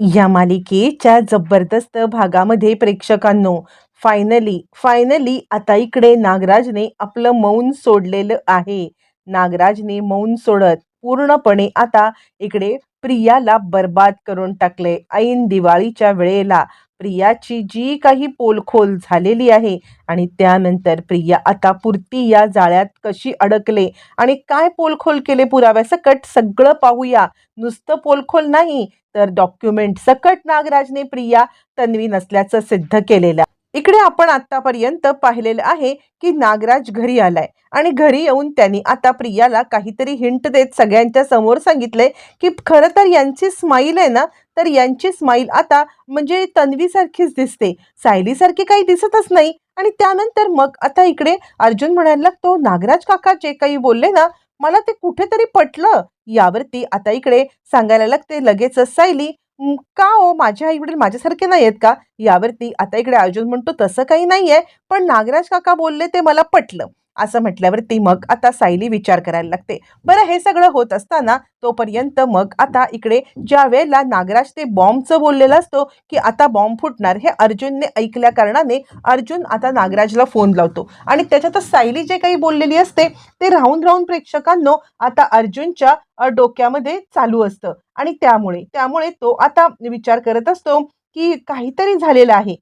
या मालिकेच्या जबरदस्त भागामध्ये प्रेक्षकांनो फायनली फायनली आता इकडे नागराजने आपलं मौन सोडलेलं आहे. नागराजने मौन सोडत पूर्णपणे आता इकडे प्रियाला बर्बाद करून टाकले. ऐन दिवाळीच्या वेळेला प्रियाची जी काही पोलखोल झालेली आहे आणि त्यानंतर प्रिया आता पुरती या जाळ्यात कशी अडकले आणि काय पोलखोल केले पुराव्यासकट सगळं पाहूया. नुसतं पोलखोल नाही तर डॉक्युमेंट सकट नागराजने प्रिया तन्वी नसल्याचं सिद्ध केलेलं इकडे आपण आतापर्यंत पाहिलेलं आहे की नागराज घरी आलाय. आणि घरी येऊन त्यांनी आता प्रियाला काहीतरी हिंट देत सगळ्यांच्या समोर सांगितलंय की खरं तर यांची स्माईल आहे ना तर यांची स्माईल आता म्हणजे तन्वीसारखीच दिसते. सायलीसारखी काही दिसतच नाही. आणि त्यानंतर मग आता इकडे अर्जुन म्हणायला लागतो नागराज काका जे काही बोलले ना मला ते कुठेतरी पटलं. यावरती आता इकडे सांगायला लागते लगेचच सायली का हो? ओ माझे आई वडील माझ्यासारखे नाही आहेत का? यावरती आता इकडे अर्जुन म्हणतो तसं काही नाही आहे पण नागराज काका बोलले ते मला पटलं. असं म्हटल्यावरती मग आता सायली विचार करायला लागते. बरं हे सगळं होत असताना तोपर्यंत मग आता इकडे ज्या वेळेला नागराज ते बॉम्बचं बोललेला असतो की आता बॉम्ब फुटणार हे अर्जुनने ऐकल्या कारणाने अर्जुन आता नागराजला फोन लावतो. आणि त्याच्यातच सायली जे काही बोललेली असते ते राहून राहून प्रेक्षकांनो आता अर्जुनच्या डोक्यामध्ये चालू असतं. आणि त्यामुळे त्यामुळे तो आता विचार करत असतो की काहीतरी झालेलं आहे.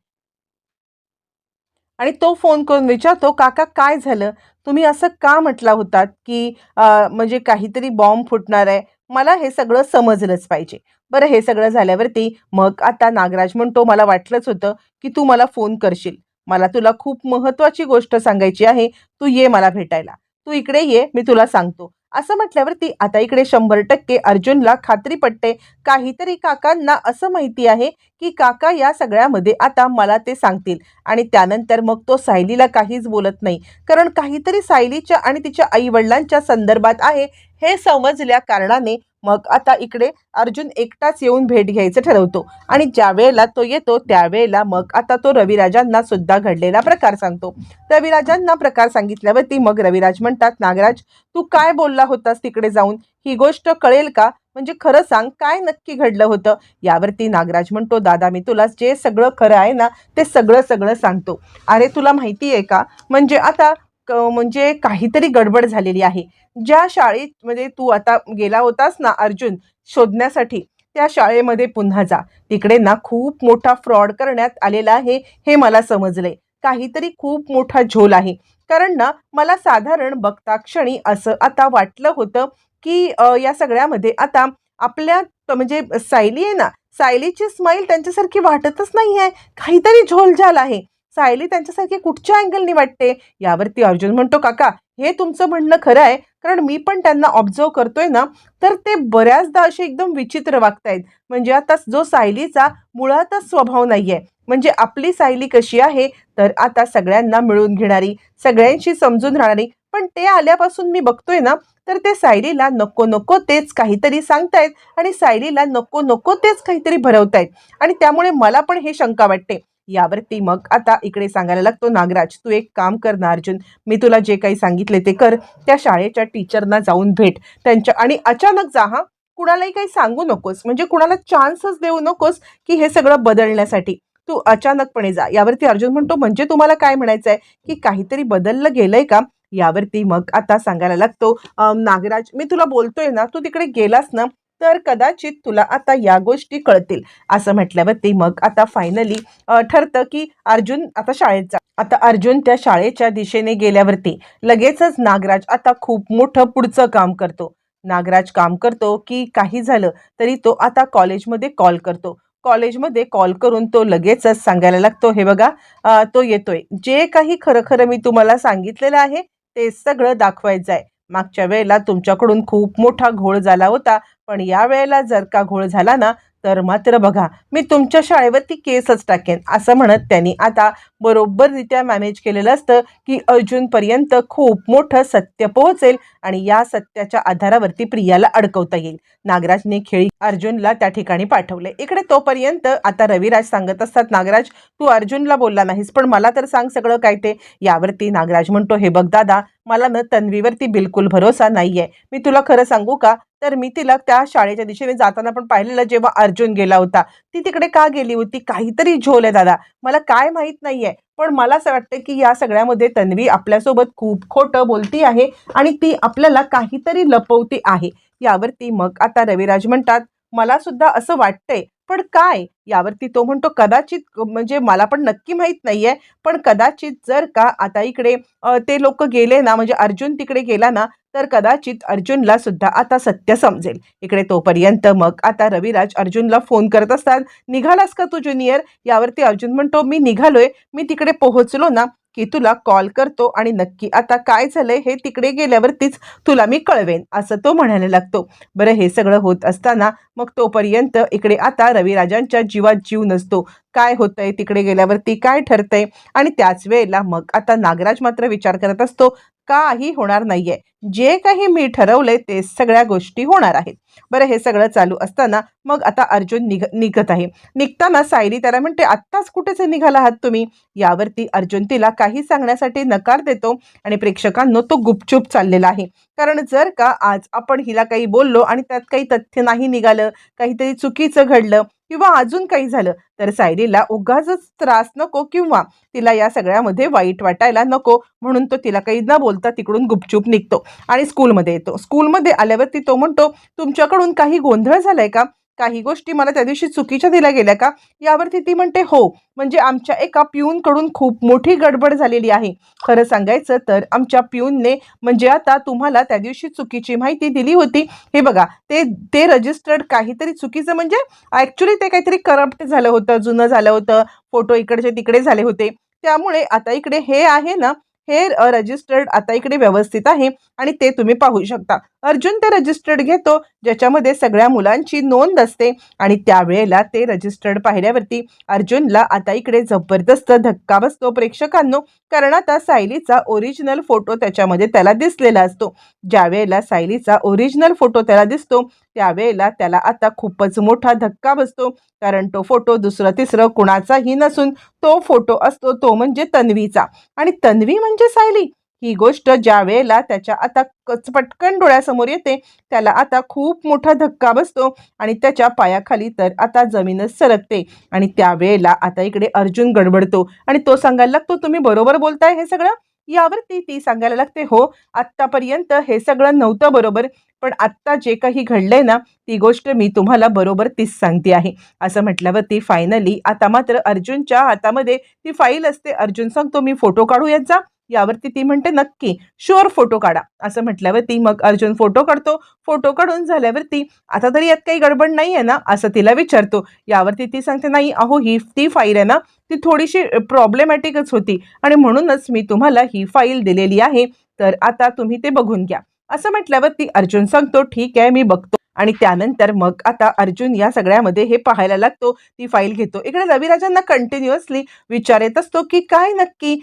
आणि तो फोन करून विचारतो काका काय झालं? तुम्ही असं का म्हटला होतात की म्हणजे काहीतरी बॉम्ब फुटणार आहे? मला हे सगळं समजलंच पाहिजे. बरं हे सगळं झाल्यावरती मग आता नागराज म्हणतो मला वाटलंच होतं की तू मला फोन करशील. मला तुला खूप महत्त्वाची गोष्ट सांगायची आहे. तू ये मला भेटायला. तू इकडे ये मी तुला सांगतो. असं म्हटल्यावरती आता इकडे शंभर टक्के अर्जुनला खात्री पटते. काहीतरी काकांना असं माहिती आहे की काका या सगळ्यामध्ये आता मला ते सांगतील. आणि त्यानंतर मग तो सायलीला काहीच बोलत नाही. कारण काहीतरी सायलीच्या आणि तिच्या आईवडिलांच्या संदर्भात आहे हे समजल्या कारणाने मग आता इकडे अर्जुन एकटाच येऊन भेट घ्यायचं ठरवतो. आणि ज्या वेळेला तो येतो त्यावेळेला मग आता तो रविराजांना सुद्धा घडलेला प्रकार सांगतो. रविराजांना प्रकार सांगितल्यावरती मग रविराज म्हणतात नागराज तू काय बोलला होतास तिकडे जाऊन? ही गोष्ट कळेल का? म्हणजे खरं सांग काय नक्की घडलं होतं? यावरती नागराज म्हणतो दादा मी तुला जे सगळं खरं आहे ना ते सगळं सगळं सांगतो. अरे तुला माहिती आहे का? म्हणजे आता म्हणजे काहीतरी गडबड झालेली आहे. ज्या शाळेमध्ये तू आता गेला होतास ना अर्जुन शोधण्यासाठी त्या शाळेमध्ये पुन्हा जा. तिकडे ना खूप मोठा फ्रॉड करण्यात आलेला आहे हे मला समजलंय. काहीतरी खूप मोठा झोल आहे. कारण ना मला साधारण बघता क्षणी असं आता वाटलं होतं की या सगळ्यामध्ये आता आपल्या म्हणजे सायली आहे ना सायलीची स्माईल त्यांच्यासारखी वाटतच नाही आहे काहीतरी झोल झाला आहे. सायली त्यांच्यासारखी कुठच्या अँगलनी वाटते? यावरती अर्जुन म्हणतो काका हे तुमचं म्हणणं खरं आहे कारण मी पण त्यांना ऑब्झर्व करतोय ना तर ते बऱ्याचदा असे एकदम विचित्र वागतायत. म्हणजे आता जो सायलीचा मुळातच स्वभाव नाहीये म्हणजे आपली सायली कशी आहे तर आता सगळ्यांना मिळून घेणारी सगळ्यांशी समजून राहणारी पण ते आल्यापासून मी बघतोय ना तर ते सायलीला नको नको तेच काहीतरी सांगतायत आणि सायलीला नको नको तेच काहीतरी भरवतायत. आणि त्यामुळे मला पण हे शंका वाटते. यावरती मग आता इकडे सांगायला लागतो नागराज तू एक काम कर ना अर्जुन. मी तुला जे काही सांगितले ते कर. त्या शाळेच्या टीचरना जाऊन भेट. त्यांच्या आणि अचानक जा हा. कुणालाही काही सांगू नकोस. म्हणजे कुणाला चान्सच देऊ नकोस की हे सगळं बदलण्यासाठी. तू अचानकपणे जा. यावरती अर्जुन म्हणतो म्हणजे तुम्हाला काय म्हणायचं आहे की काहीतरी बदललं गेलंय का? यावरती मग आता सांगायला लागतो नागराज मी तुला बोलतोय ना तू तिकडे गेलास ना तर कदाचित तुला आता या गोष्टी कळतील. असं म्हटल्यावरती मग आता फायनली ठरतं की अर्जुन आता शाळेत जा. आता अर्जुन त्या शाळेच्या दिशेने गेल्यावरती लगेचच नागराज आता खूप मोठं पुढचं काम करतो. नागराज काम करतो की काही झालं तरी तो आता कॉलेजमध्ये कॉल करतो. कॉलेजमध्ये कॉल करून तो लगेचच सांगायला लागतो हे बघा तो येतोय. जे काही खरं खरं मी तुम्हाला सांगितलेलं आहे ते सगळं दाखवायचं आहे मागच्या वेळेला तुमच्याकडून खूप मोठा घोळ झाला होता पण या वेळेला जर का घोळ झाला ना तर मात्र बघा मी तुमच्या शाळेवरती केसच टाकेन असं म्हणत त्यांनी. आता बरोबररित्या मॅनेज केलेलं असतं की अर्जुनपर्यंत खूप मोठं सत्य पोहोचेल आणि या सत्याच्या आधारावरती प्रियाला अडकवता येईल. नागराजने खेळी अर्जुनला त्या ठिकाणी पाठवले. इकडे तोपर्यंत आता रविराज सांगत असतात नागराज तू अर्जुनला बोलला नाहीस पण मला तर सांग सगळं काय ते. यावरती नागराज म्हणतो हे बघ दादा मला ना तन्वीवरती बिलकुल भरोसा नाही आहे मी तुला खरं सांगू का? तर मी तिला त्या शाळेच्या दिशेने जाताना पण पाहिलेलं जेव्हा अर्जुन गेला होता. ती तिकडे का गेली होती? काहीतरी झोल आहे दादा. मला काय माहीत नाही आहे पण मला असं वाटतं की या सगळ्यामध्ये तन्वी आपल्यासोबत खूप खोटं बोलती आहे आणि ती आपल्याला काहीतरी लपवती आहे. यावरती मग आता रविराज म्हणतात मला सुद्धा असं वाटतंय पण काय? यावरती तो म्हणतो कदाचित म्हणजे मला पण नक्की माहीत नाहीये पण कदाचित जर का आता इकडे ते लोक गेले ना म्हणजे अर्जुन तिकडे गेला ना तर कदाचित अर्जुनला सुद्धा आता सत्य समजेल. इकडे तोपर्यंत मग आता रविराज अर्जुनला फोन करत असतात निघालास का तू ज्युनियर? यावरती अर्जुन म्हणतो मी निघालोय मी तिकडे पोहोचलो ना की तुला कॉल करतो आणि नक्की आता काय झालंय हे तिकडे गेल्यावरतीच तुला मी कळवेन असं तो म्हणायला लागतो. बरं हे सगळं होत असताना मग तोपर्यंत इकडे आता रविराजांच्या जीवात जीव नसतो. काय होतंय तिकडे गेल्यावरती काय ठरतंय? आणि त्याच वेळेला मग आता नागराज मात्र विचार करत असतो काही होणार नाहीये. जे काही मी ठरवलंय ते सगळ्या गोष्टी होणार आहेत. बरं हे सगळं चालू असताना मग आता अर्जुन निघ निघत आहे. निघताना सायली त्याला म्हणते आत्ताच कुठेच निघाला आहात तुम्ही? यावरती अर्जुन तिला काही सांगण्यासाठी नकार देतो आणि प्रेक्षकांनो तो गुपचूप चाललेला आहे. कारण जर का आज आपण हिला काही बोललो आणि त्यात काही तथ्य नाही निघालं काहीतरी चुकीचं घडलं किंवा अजून काही झालं तर सायलीला उगाच त्रास नको किंवा तिला या सगळ्यामध्ये वाईट वाटायला नको म्हणून तो तिला काही न बोलता तिकडून गुपचूप निघतो. आणि स्कूलमध्ये येतो. स्कूलमध्ये आल्यावरती तो म्हणतो तुमच्याकडून काही गोंधळ झालाय का? काही गोष्टी मला त्या दिवशी चुकीच्या दिल्या गेल्या का? यावरती ती म्हणते हो म्हणजे आमच्या एका पिऊनकडून खूप मोठी गडबड झालेली आहे. खरं सांगायचं तर आमच्या पिऊनने म्हणजे आता तुम्हाला त्या दिवशी चुकीची माहिती दिली होती. हे बघा ते ते रजिस्टर्ड काहीतरी चुकीचं म्हणजे ॲक्च्युली ते काहीतरी करप्ट झालं होतं जुनं झालं होतं. फोटो इकडचे तिकडे झाले होते. त्यामुळे आता इकडे हे आहे ना हे रजिस्टर्ड आता इकडे व्यवस्थित आहे आणि ते तुम्ही पाहू शकता. अर्जुन ते रजिस्टर्ड घेतो ज्याच्यामध्ये सगळ्या मुलांची नोंद असते आणि त्यावेळेला ते रजिस्टर्ड पाहिल्यावरती अर्जुनला आता इकडे जबरदस्त धक्का बसतो प्रेक्षकांनो कारण आता सायलीचा ओरिजिनल फोटो त्याच्यामध्ये त्याला दिसलेला असतो. ज्यावेळेला सायलीचा ओरिजिनल फोटो त्याला दिसतो त्यावेळेला त्याला आता खूपच मोठा धक्का बसतो कारण तो फोटो दुसरं तिसरं कुणाचाही नसून तो फोटो असतो तो म्हणजे तन्वीचा. आणि तन्वी म्हणजे सायली. ही गोष्ट ज्या वेळेला त्याच्या आता कचपटकन डोळ्यासमोर येते त्याला आता खूप मोठा धक्का बसतो आणि त्याच्या पायाखाली तर आता जमीनच सरकते. आणि त्यावेळेला आता इकडे अर्जुन गडबडतो आणि तो सांगायला लागतो तुम्ही बरोबर बोलताय हे सगळं? यावरती ती सांगायला लागते हो आत्तापर्यंत हे सगळं नव्हतं बरोबर. पण आत्ता जे काही घडलंय ना ती गोष्ट मी तुम्हाला बरोबर तीच सांगते आहे. असं म्हटल्यावरती फायनली आता मात्र अर्जुनच्या हातामध्ये ती फाईल असते. अर्जुन सांगतो मी फोटो काढू याचा यावरती ती म्हणते नक्की शुअर फोटो काढा. असं म्हटल्यावरती मग अर्जुन फोटो काढतो. फोटो काढून झाल्यावरती आता तरी यात काही गडबड नाही आहे ना असं तिला विचारतो. यावरती ती सांगते नाही अहो ही ती फाईल आहे ना ती थोडीशी प्रॉब्लेमॅटिकच होती आणि म्हणूनच मी तुम्हाला ही फाईल दिलेली आहे. तर आता तुम्ही ते बघून घ्या. असं म्हटल्यावरती अर्जुन सांगतो ठीक आहे मी बघतो. आणि त्यानंतर मग आता अर्जुन या सगळ्यामध्ये हे पाहायला लागतो ती फाईल घेतो. इकडे रविराजांना कंटिन्युअसली विचार येत असतो की काय नक्की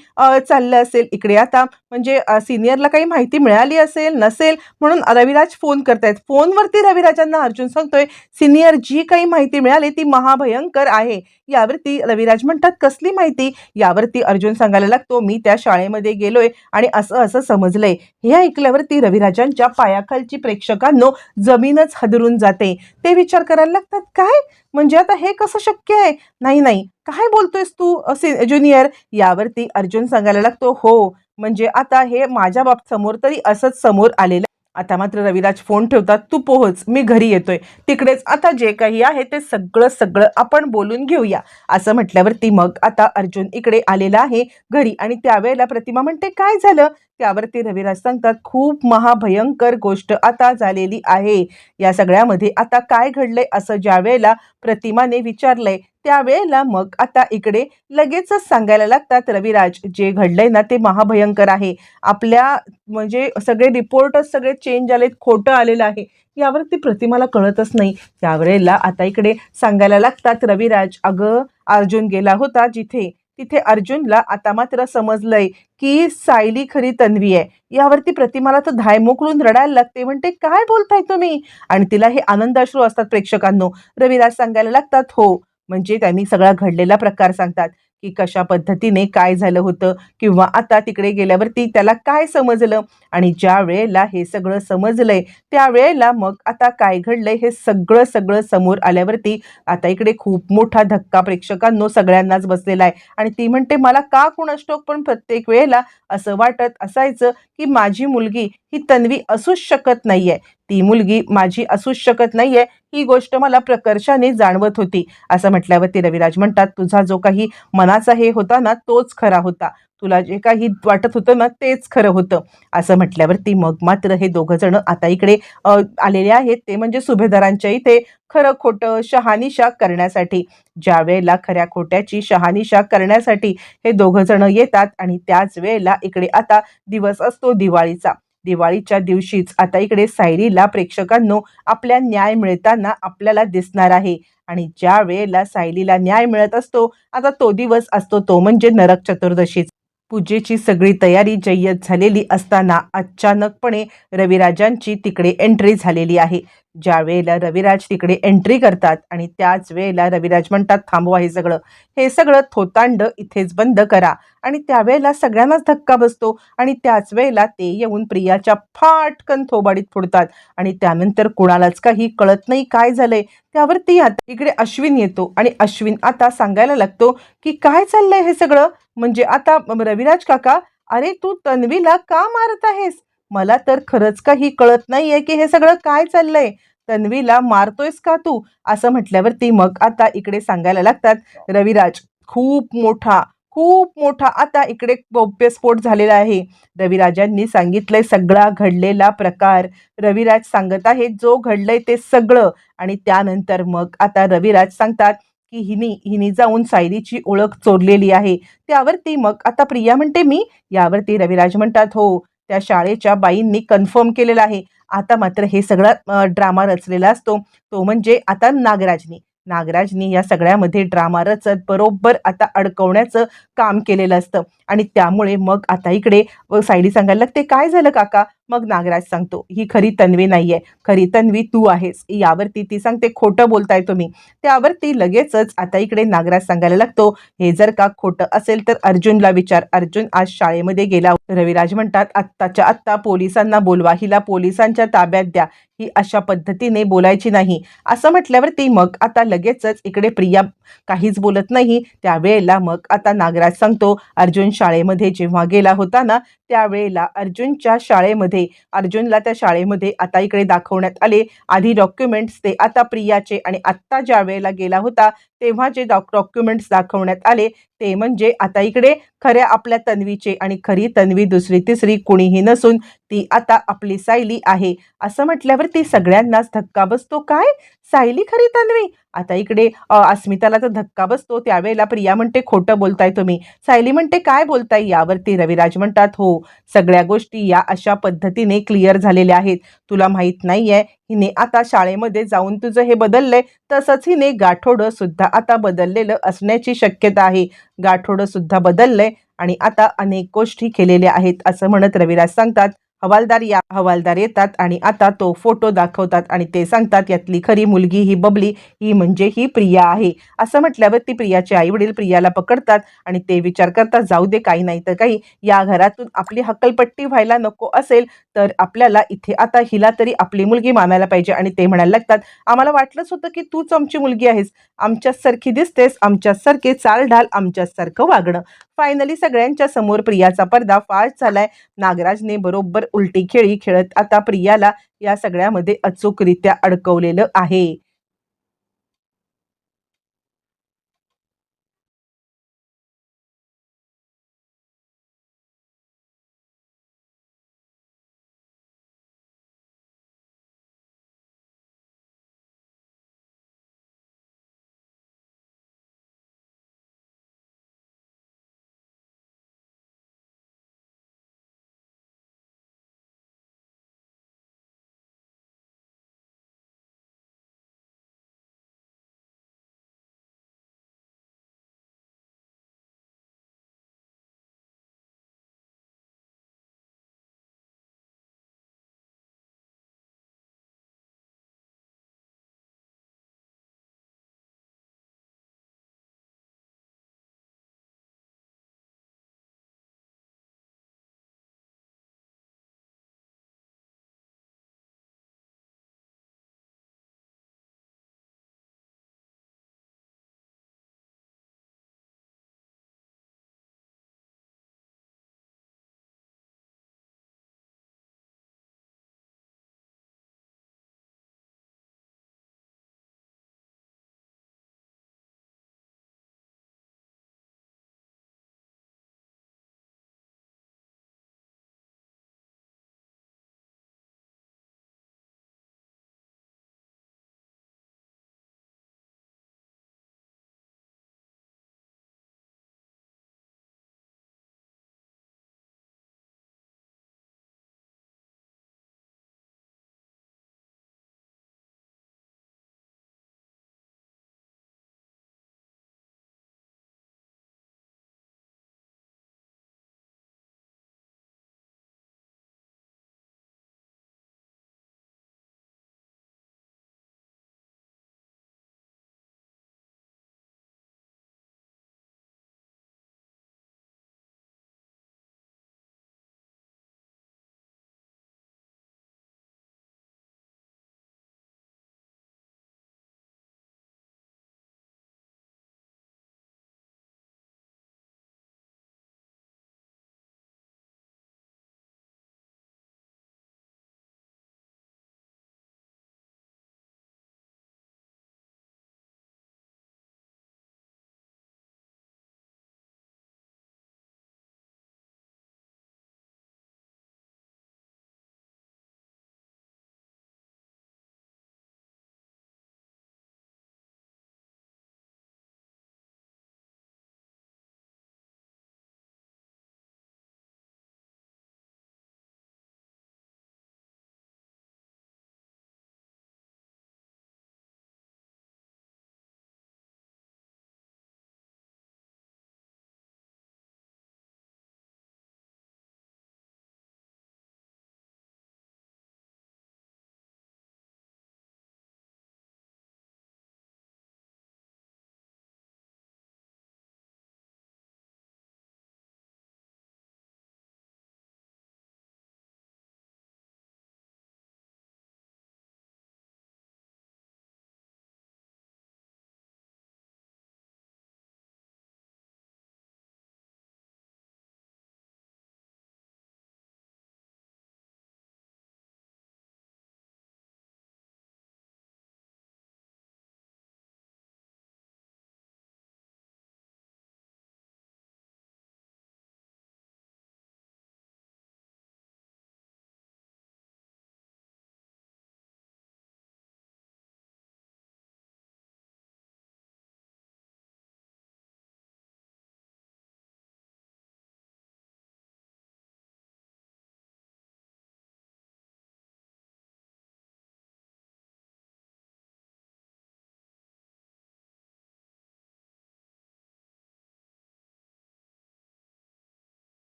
चाललं असेल? इकडे आता म्हणजे सिनियरला काही माहिती मिळाली असेल नसेल म्हणून रविराज फोन करतायत. फोनवरती रविराजांना अर्जुन सांगतोय सिनियर जी काही माहिती मिळाली ती महाभयंकर आहे. यावरती रविराज म्हणतात कसली माहिती? यावरती अर्जुन सांगायला लागतो मी त्या शाळेमध्ये गेलोय आणि असं असं समजलंय. हे ऐकल्यावरती रविराजांच्या पायाखालची प्रेक्षकांनो जमीनच खदरून जाते. ते विचार करायला लागतात काय? म्हणजे आता हे कसं शक्य आहे? नाही नाही. काय बोलतोयस तू असे ज्युनियर? यावरती अर्जुन सांगायला लागतो हो. म्हणजे आता हे माझ्या बाब समोर तरी असंच समोर आलेलं आता मात्र रविराज फोन ठेवतात तू पोहोच मी घरी येतोय. तिकडेच आता जे काही आहे ते सगळं सगळं आपण बोलून घेऊया. असं म्हटल्यावरती मग आता अर्जुन इकडे आलेला आहे घरी आणि त्यावेळेला प्रतिमा म्हणते काय झालं? त्यावरती रविराज सांगतात खूप महाभयंकर गोष्ट आता झालेली आहे. या सगळ्यामध्ये आता काय घडलंय असं ज्या वेळेला प्रतिमाने विचारलंय त्यावेळेला मग आता इकडे लगेचच सांगायला लागतात रविराज जे घडलंय ना ते महाभयंकर आहे. आपल्या म्हणजे सगळे रिपोर्टच सगळे चेंज आलेत खोटं आलेलं आहे. यावरती प्रतिमाला कळतच नाही. त्यावेळेला आता इकडे सांगायला लागतात रविराज अगं अर्जुन गेला होता जिथे. तिथे अर्जुनला आता मात्र समजलंय की सायली खरी तन्वी आहे. यावरती प्रतिमाला तर धाय मोकळून रडायला लागते. म्हणते काय बोलताय तुम्ही? आणि तिला हे आनंदाश्रू असतात प्रेक्षकांनो. रविराज सांगायला लागतात हो म्हणजे त्यांनी सगळा घडलेला प्रकार सांगतात की कशा पद्धतीने काय झालं होतं किंवा आता तिकडे गेल्यावरती त्याला काय समजलं? आणि ज्या वेळेला हे सगळं समजलंय त्यावेळेला मग आता काय घडलंय हे सगळं सगळं समोर आल्यावरती आता इकडे खूप मोठा धक्का प्रेक्षकांनो सगळ्यांनाच बसलेला आहे. आणि ती म्हणते मला का कुणास ठाऊक पण प्रत्येक वेळेला असं वाटत असायचं की माझी मुलगी ही तन्वी असूच शकत नाहीये. ती मुलगी माझी असूच शकत नाहीये ही गोष्ट मला प्रकर्षाने जाणवत होती. असं म्हटल्यावरती रविराज म्हणतात तुझा जो काही मनाचा हे होता ना तोच खरा होता. तुला जे काही वाटत होतं ना तेच खरं होतं. असं म्हटल्यावरती मग मात्र हे दोघं जण आता इकडे आलेले आहेत ते म्हणजे सुभेदारांच्या इथे खरं खोटं शहानिशा करण्यासाठी. ज्या वेळेला खऱ्या खोट्याची शहानिशा करण्यासाठी हे दोघं जण येतात आणि त्याच वेळेला इकडे आता दिवस असतो दिवाळीचा. दिवाळीच्या दिवशीच आता इकडे सायरीला प्रेक्षकांनो आपल्या न्याय मिळताना आपल्याला दिसणार आहे. आणि ज्या वेळेला सायलीला न्याय मिळत असतो आता तो दिवस असतो तो म्हणजे नरक चतुर्दशीच. पूजेची सगळी तयारी जय्यत झालेली असताना अचानकपणे रविराजांची तिकडे एंट्री झालेली आहे. ज्या वेळेला रविराज तिकडे एंट्री करतात आणि त्याच वेळेला रविराज म्हणतात थांबवा हे सगळं. हे सगळं थोतांड इथेच बंद करा. आणि त्यावेळेला सगळ्यांनाच धक्का बसतो आणि त्याच वेळेला ते येऊन प्रियाच्या फाटकन थोबाडीत फोडतात. आणि त्यानंतर कुणालाच काही कळत नाही काय झालंय. त्यावर ती आता इकडे अश्विन येतो आणि अश्विन आता सांगायला लागतो की काय चाललंय हे सगळं? म्हणजे आता रविराज काका अरे तू तन्वीला का मारत आहेस? मला तर खरंच काही कळत नाहीये की हे सगळं काय चाललंय. तन्वीला मारतोयस का तू? असं म्हटल्यावर ती मग आता इकडे सांगायला लागतात रविराज खूप मोठा खूप मोठा आता इकडे गौप्यस्फोट झालेला आहे. रविराजांनी सांगितलंय सगळा घडलेला प्रकार. रविराज सांगत आहे जो घडलंय ते सगळं. आणि त्यानंतर मग आता रविराज सांगतात की हिनी हिनी जाऊन सायलीची ओळख चोरलेली आहे. त्यावरती मग आता प्रिया म्हणते मी यावरती रविराज म्हणतात हो त्या शाळेच्या बाईंनी कन्फर्म केलेलं आहे. आता मात्र हे सगळा ड्रामा रचलेला असतो. तो म्हणजे आता नागराजनी. नागराजनी या सगळ्यामध्ये ड्रामा रचत बरोबर आता अडकवण्याचं काम केलेलं असतं. आणि त्यामुळे मग आता इकडे व सांगायला लागते काय झालं काका? मग नागराज सांगतो ही खरी तन्वी नाहीये. खरी तन्वी तू आहेस. यावरती ती सांगते खोटं बोलताय तुम्ही. त्यावरती लगेचच आता इकडे नागराज सांगायला लागतो हे जर का खोटं असेल तर अर्जुनला विचार. अर्जुन आज शाळेमध्ये गेला. रविराज म्हणतात आत्ताच्या आत्ता पोलिसांना बोलवा. हिला पोलिसांच्या ताब्यात द्या. ही अशा पद्धतीने बोलायची नाही. असं म्हटल्यावरती मग आता लगेचच इकडे प्रिया काहीच बोलत नाही. त्यावेळेला मग आता नागराज सांगतो अर्जुन शाळेमध्ये जेव्हा गेला होता ना त्यावेळेला अर्जुनच्या शाळेमध्ये अर्जुनला त्या शाळेमध्ये आता इकडे दाखवण्यात आले. आधी डॉक्युमेंट्स ते आता प्रियाचे आणि आत्ता ज्या वेळेला गेला होता तेव्हा जे डॉक्युमेंट्स दाखवण्यात आले ते म्हणजे आता इकडे खऱ्या आपल्या तन्वीचे आणि खरी तन्वी दुसरी तिसरी कुणीही नसून ती आता आपली सायली आहे. असं म्हटल्यावर ती सगळ्यांनाच धक्का बसतो काय? सायली खरी तन्वी? आता इकडे अस्मिताला तर धक्का बसतो. त्यावेळेला प्रिया म्हणते खोटं बोलताय तुम्ही. सायली म्हणते काय बोलताय? यावरती रविराज म्हणतात हो सगळ्या गोष्टी या अशा पद्धतीने क्लिअर झालेल्या आहेत. तुला माहीत नाहीये हिने आता शाळेमध्ये जाऊन तुझं हे बदललंय. तसंच हिने गाठोडं सुद्धा आता बदललेलं असण्याची शक्यता आहे. गाठोडं सुद्धा बदललंय आणि आता अनेक गोष्टी केलेल्या आहेत असं म्हणत रविराज सांगतात. हवालदार या हवालदार येतात आणि आता तो फोटो दाखवतात आणि ते सांगतात यातली खरी मुलगी ही बबली ही म्हणजे ही प्रिया आहे. असं म्हटल्यावर ती प्रियाचे आई वडील प्रियाला पकडतात आणि ते विचार करतात जाऊ दे काही नाही तर काही. या घरातून आपली हक्कलपट्टी व्हायला नको असेल तर आपल्याला इथे आता हिला तरी आपली मुलगी मानायला पाहिजे आणि ते म्हणायला लागतात आम्हाला वाटलंच होतं की तूच आमची मुलगी आहेस. आमच्यासारखी दिसतेस आमच्यासारखे चालढाल आमच्यासारखं वागणं. फायनली सगळ्यांच्या समोर प्रियाचा पडदा फास्ट झालाय. नागराजने बरोबर उलटी खेळी खेळत आता प्रियाला या सगळ्यामध्ये अचूकरित्या अडकवलेलं आहे.